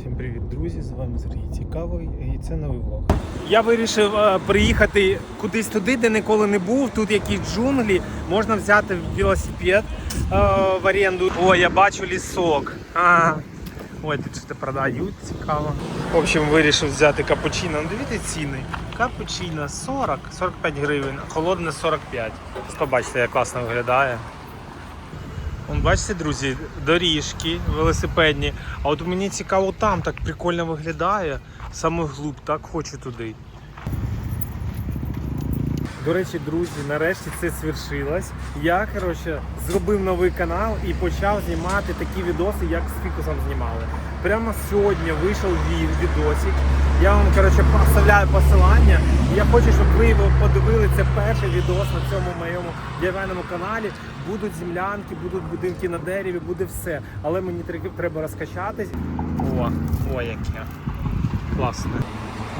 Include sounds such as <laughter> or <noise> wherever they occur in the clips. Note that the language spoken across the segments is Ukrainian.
Всім привіт, друзі! З вами Сергій Цікавий і це новий влог. Я вирішив е, приїхати кудись туди, де ніколи не був. Тут якісь джунглі, можна взяти велосипед е, в оренду. О, я бачу лісок. А, ой, тут щось продають, цікаво. В общем, вирішив взяти капучино. Ну, дивіться ціни. Капучино 40, 45 гривень, холодне 45. Побачите, як класно виглядає. Бачите, друзі, доріжки велосипедні. А от мені цікаво там так прикольно виглядає. Саме глуб, так хочу туди. До речі, друзі, нарешті це свершилось. Я коротше, зробив новий канал і почав знімати такі відоси, як з фікусом знімали. Прямо сьогодні вийшов відосик. Я вам коротше, поставляю посилання. Я хочу, щоб ви подивили це перший відос на цьому моєму дерев'яному каналі. Будуть землянки, будуть будинки на дереві, буде все. Але мені треба розкачатись. О, о, яке. Класно.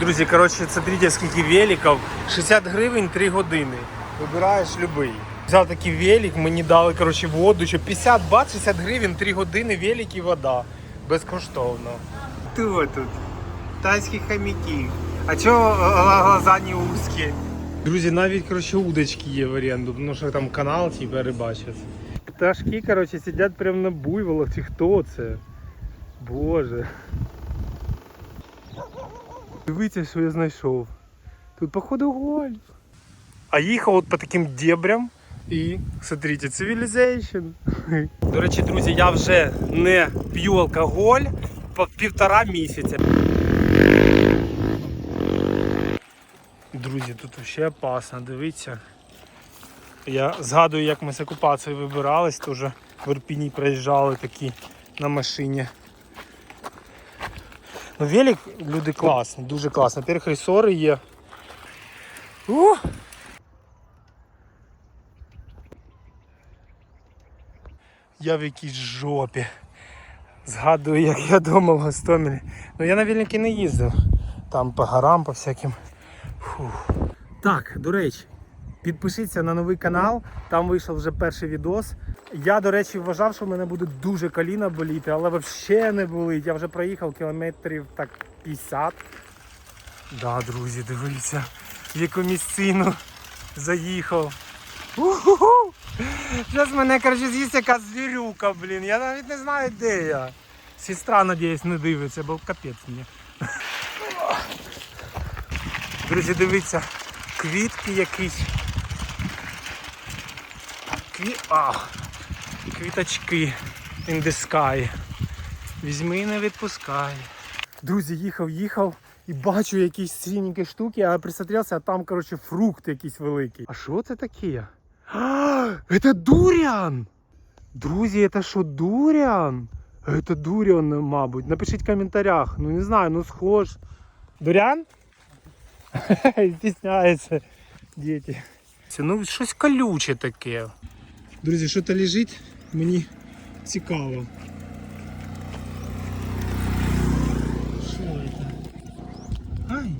Друзі, коротше, смотрите, скільки великів. 60 гривень 3 години. Вибираєш любий. Взяв такий велик, мені дали коротше, воду, що 50 бат, 60 гривень, 3 години велик і вода. Безкоштовно. Хто тут? Тайські хомяки. А чого глаза не узкі? Друзі, навіть коротше, удочки є в оренду, тому що там канал типу, рибачать. Пташки, коротше, сидять прямо на буйволах. Чи хто це? Боже. Дивіться, що я знайшов. Тут, походу, гольф. А їхав от по таким дебрям і, смотрите, Civilization. До речі, друзі, я вже не п'ю алкоголь по півтора місяця. Друзі, тут ще опасно, дивіться. Я згадую, як ми з окупації вибирались, теж в Ірпіні проїжджали такі на машині. Ну, велик люди класні, дуже класно. Во-первых, є. У! Я в якійсь жопі. Згадую, як я дома в Гостомелі. Ну я на вільники не їздив. Там по горам, по всяким. Фух. Так, до речі, підпишіться на новий канал. Там вийшов вже перший відос. Я, до речі, вважав, що в мене буде дуже коліна боліти, але взагалі не болить. Я вже проїхав кілометрів так 50. Да, друзі, дивіться, в яку місцину заїхав. Уху! Зараз мене коротше, з'їсть якась звірюка, блін. Я навіть не знаю, де я. Сестра, надіюсь, не дивиться, бо капець мені. Друзі, дивіться, квітки якісь. Кві... А, квіточки in the sky. Візьми і не відпускай. Друзі, їхав, їхав і бачу якісь синенькі штуки, а присмотрелся, а там, коротше, фрукт якийсь великий. А що це таке? А, це дуріан! Друзі, це що, дуріан? Це дуріан, мабуть. Напишіть в коментарях. Ну не знаю, ну схож. Дуріан? <laughs> Стісняється діти. Це ну щось колюче таке. Друзі, що то лежить, мені цікаво. Що це? Ай.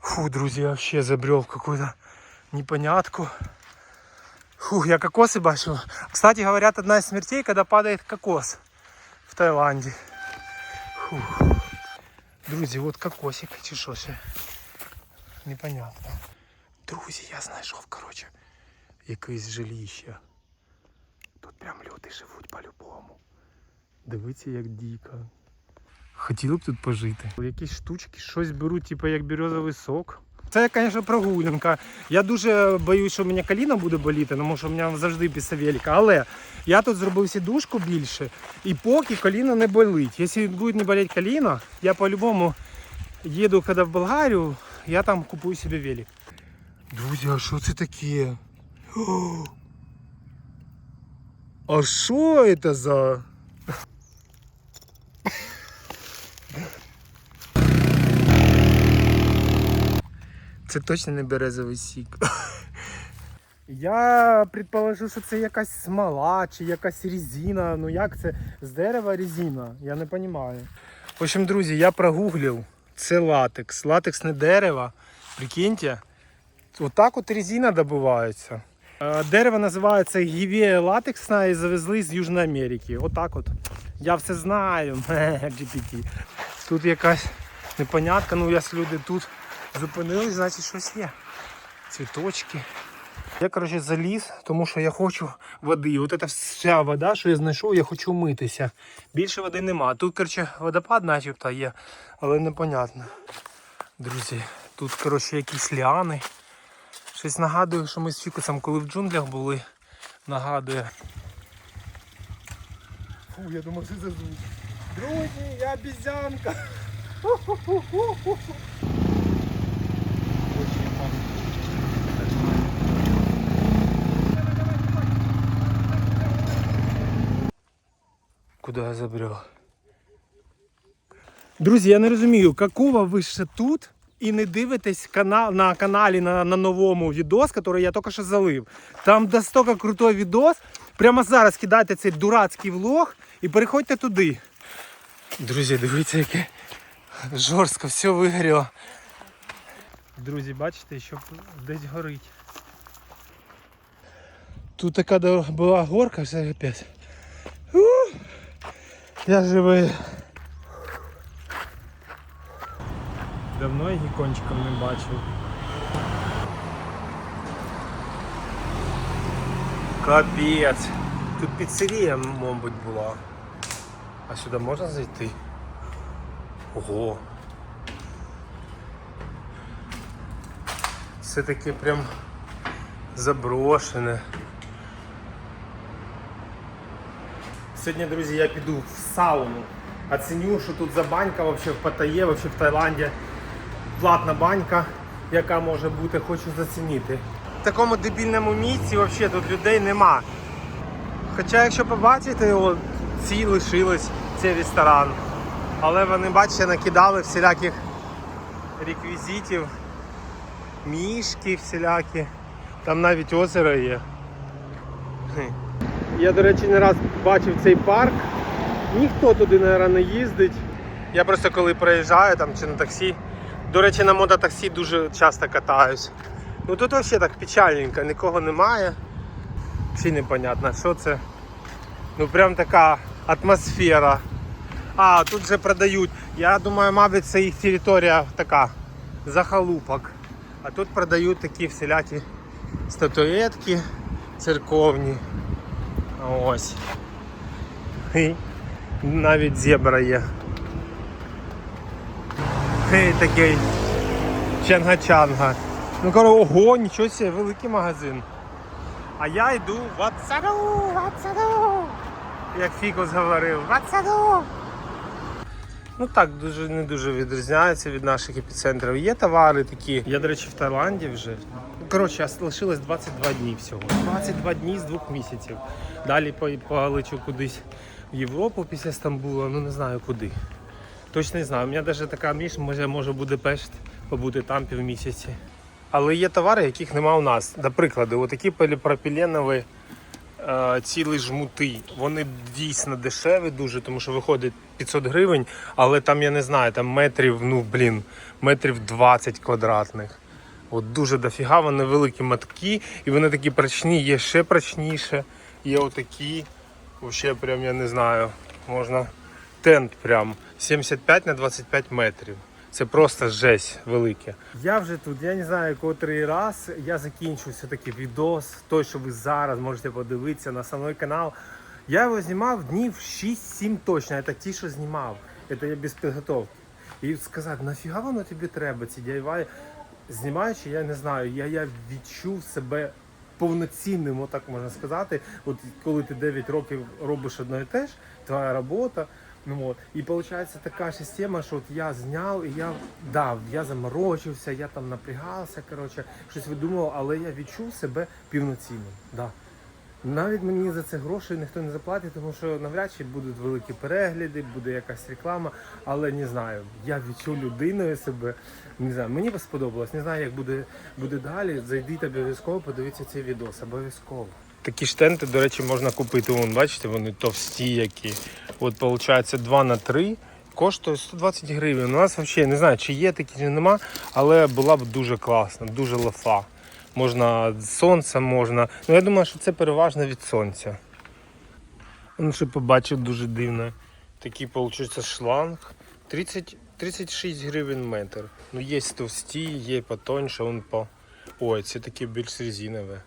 Фу, друзі, я вообще забрел в какую-то непонятку. Фух, я кокосы бачу. Кстати, говорят, одна из смертей, когда падает кокос в Таиланде. Фух. Друзі, от кокосик чи. Непонятно. Друзі, я знайшов, коротше, якесь жилище. Тут прям люди живуть по-любому. Дивіться, як дико. Хотіли б тут пожити. Якісь штучки, щось беруть, типу як березовий сок. Це, звісно, прогулянка. Я дуже боюсь, що у мене коліна буде боліти, тому що у мене завжди після велика. Але я тут зробив сідушку більше, і поки коліно не болить. Якщо буде не боліти коліно, я по-любому їду, в Болгарію, я там купую собі велик. Друзі, а що це таке? А що це за... Це точно не березовий сік. Я предположив, що це якась смола чи якась резина. Ну як це з дерева резина? Я не розумію. В общем, друзі, я прогуглив. Це латекс. Латекс не дерево. Прикиньте. Отак от резина добувається. Е, Дерево називається гівія латексна і завезли з Южної Америки. Отак от. Я все знаю. <laughs> GPT. Тут якась непонятка, ну якщо люди тут зупинились, значить щось є. Цвіточки. Я, коротше, заліз, тому що я хочу води. От ця вся вода, що я знайшов, я хочу митися. Більше води нема. Тут, коротше, водопад начебто є, але непонятно. Друзі, тут, коротше, якісь ліани. Щось нагадує, що ми з фікусом, коли в джунглях були, нагадує. Фу, я думав, це звук. Друзі, я обізянка. Куди я забрел? Друзі, я не розумію, какого ви ще тут і не дивитесь канал, на каналі на, на новому відос, який я тільки що залив. Там настільки крутой відос. Прямо зараз кидайте цей дурацький влог і переходьте туди. Друзі, дивіться, яке жорстко все вигоріло. Друзі, бачите, що десь горить. Тут така була горка, все опять. Я живий. Давно я гікончиком не бачив. Капець. Тут піцерія, мабуть, була. А сюди можна зайти? Ого. Все таки прям заброшене. Сьогодні, друзі, я піду в сауну. Оціню, що тут за банька вообще в Паттайі, вообще в Таїланді. Платна банька, яка може бути, хочу зацінити. В такому дебільному місці вообще тут людей нема. Хоча, якщо побачите, ці лишились, цей ресторан. Але вони, бачите, накидали всіляких реквізитів, мішки всілякі. Там навіть озеро є. Я, до речі, не раз бачив цей парк. Ніхто туди, мабуть, не їздить. Я просто коли приїжджаю там чи на таксі. До речі, на мототаксі дуже часто катаюсь. Ну тут взагалі так печальненько, нікого немає. Взагалі непонятно, що це. Ну прям така атмосфера. А, тут же продають. Я думаю, мабуть, це їх територія така захалупок. А тут продають такі всілякі статуетки церковні. Ось. І навіть зебра є. Хей, такий чанга-чанга. Ну кажу, ого, нічого себе, великий магазин. А я йду в Ацаду, в. Як Фікус говорив, в. Ну так, дуже не дуже відрізняється від наших епіцентрів. Є товари такі. Я, до речі, в Таїланді вже. Коротше, лишилось 22 дні всього. 22 дні з двох місяців. Далі по- полечу кудись в Європу після Стамбула, ну не знаю куди. Точно не знаю. У мене навіть така між, може, може Будапешт побути там півмісяці. Але є товари, яких нема у нас. До прикладу, отакі поліпропіленові е, цілі жмути. Вони дійсно дешеві дуже, тому що виходить 500 гривень, але там я не знаю, там метрів, ну блін, метрів 20 квадратних. От дуже дофіга, вони великі матки, і вони такі прочні, є ще прочніше, є отакі. Вообще прям я не знаю, можна тент прям 75 на 25 метрів. Це просто жесть велике. Я вже тут, я не знаю, котрий раз я закінчу все-таки відос, той, що ви зараз можете подивитися на основний канал. Я його знімав днів 6-7 точно. Це ті, що знімав. Це я без підготовки. І сказати, нафіга воно тобі треба, ці DIY? Знімаючи, я не знаю, я, я відчув себе повноцінним, отак можна сказати. От коли ти 9 років робиш одне і те ж, твоя робота. Ну, от. І виходить така система, що от я зняв і я дав, я заморочився, я там напрягався, коротше, щось видумував, але я відчув себе півноцінним. Да. Навіть мені за це грошей ніхто не заплатить, тому що навряд чи будуть великі перегляди, буде якась реклама, але не знаю. Я відчув людиною себе. Не знаю, мені сподобалось. Не знаю, як буде, буде далі. Зайдіть обов'язково, подивіться цей відос. Обов'язково. Такі штенти, до речі, можна купити. Вон, бачите, вони товсті які. От виходить 2 на 3 коштує 120 гривень. У нас взагалі не знаю, чи є такі, чи нема, але була б дуже класна, дуже лафа. Можна з сонця, можна. Ну я думаю, що це переважно від сонця. Ну, що побачив дуже дивно. Такий, виходить, шланг. 30 36 гривень метр. Ну є товсті, є потоньше, он по. Ой, це такі більш резинові.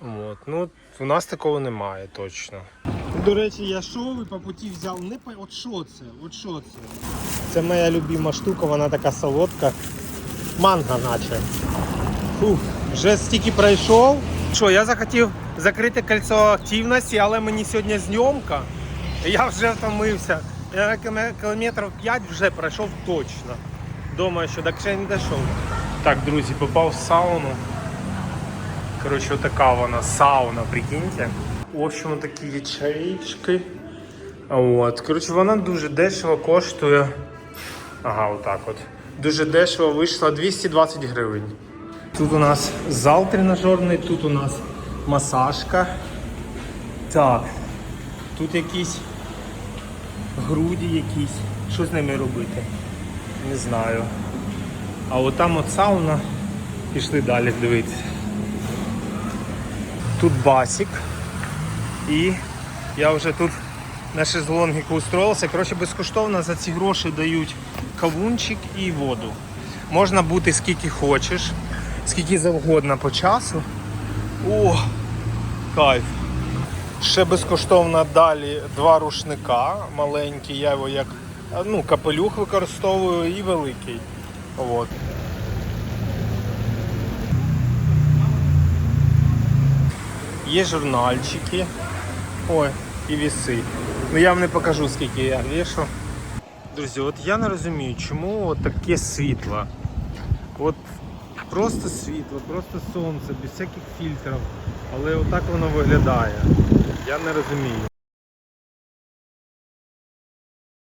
От. Ну, у нас такого немає точно. До речі, я йшов і по путі взяв не по. От що це? От що це? Це моя любима штука, вона така солодка. Манго наче. Фух, вже стільки пройшов. Що, я захотів закрити кольцо активності, але мені сьогодні зйомка. Я вже втомився. Я кіломе- кілометрів 5 вже пройшов точно. Думаю, що так ще не дійшов. Так, друзі, попав в сауну. Коротше, така вона сауна, прикиньте. В общем, такі ячеїчки. От. Коротше, вона дуже дешево коштує. Ага, отак от. Дуже дешево вийшла 220 гривень. Тут у нас зал тренажерний, тут у нас масажка. Так. Тут якісь груді якісь. Що з ними робити? Не знаю. А от там от сауна. Пішли далі дивитися. Тут басик. І я вже тут на шезлонгіку устроївся. Коротше, безкоштовно за ці гроші дають кавунчик і воду. Можна бути скільки хочеш, скільки завгодно по часу. О, кайф. Ще безкоштовно далі два рушника маленькі, я його як ну, капелюх використовую і великий. От. Є журнальчики. Ой, і віси. Ну я вам не покажу, скільки я вішу. Друзі, от я не розумію, чому от таке світло. От просто світло, просто сонце, без всяких фільтрів. Але отак воно виглядає. Я не розумію.